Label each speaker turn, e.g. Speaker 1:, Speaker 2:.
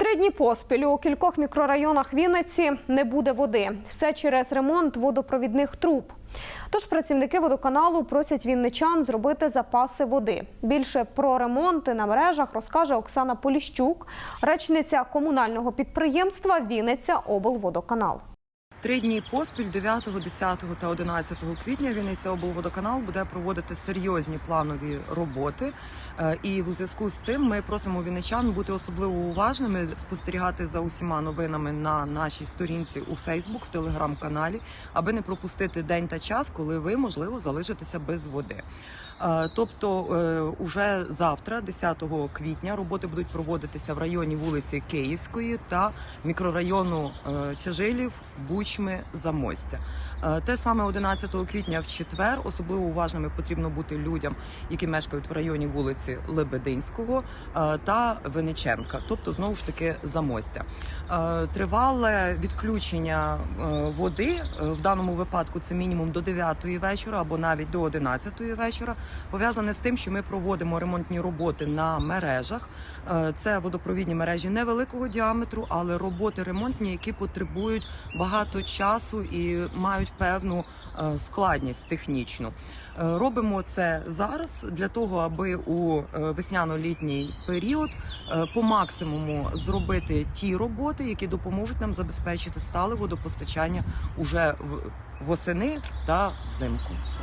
Speaker 1: Три дні поспіль у кількох мікрорайонах Вінниці не буде води. Все через ремонт водопровідних труб. Тож працівники водоканалу просять вінничан зробити запаси води. Більше про ремонти на мережах розкаже Оксана Поліщук, речниця комунального підприємства Вінниця облводоканал.
Speaker 2: Три дні поспіль 9, 10 та 11 квітня Вінниця облводоканал буде проводити серйозні планові роботи. Е, І у зв'язку з цим ми просимо вінничан бути особливо уважними, спостерігати за усіма новинами на нашій сторінці у Фейсбук, в телеграм-каналі, аби не пропустити день та час, коли ви можливо залишитеся без води. Е, Тобто, е, уже завтра, 10 квітня, роботи будуть проводитися в районі вулиці Київської та мікрорайону е, Тяжилів, Бучми, Замостя. Е, Те саме 11 квітня в четвер особливо уважними потрібно бути людям, які мешкають в районі вулиці Лебединського е, та Винниченка, тобто знову ж таки Замостя. Е, Тривале відключення води в даному випадку це мінімум до 9 вечора або навіть до 11 вечора. Пов'язане з тим, що ми проводимо ремонтні роботи на мережах. Це водопровідні мережі невеликого діаметру, але роботи ремонтні, які потребують багато часу і мають певну е, складність технічну. Е, Робимо це зараз для того, аби у е, весняно-літній період по максимуму зробити ті роботи, які допоможуть нам забезпечити стале водопостачання уже восени та взимку.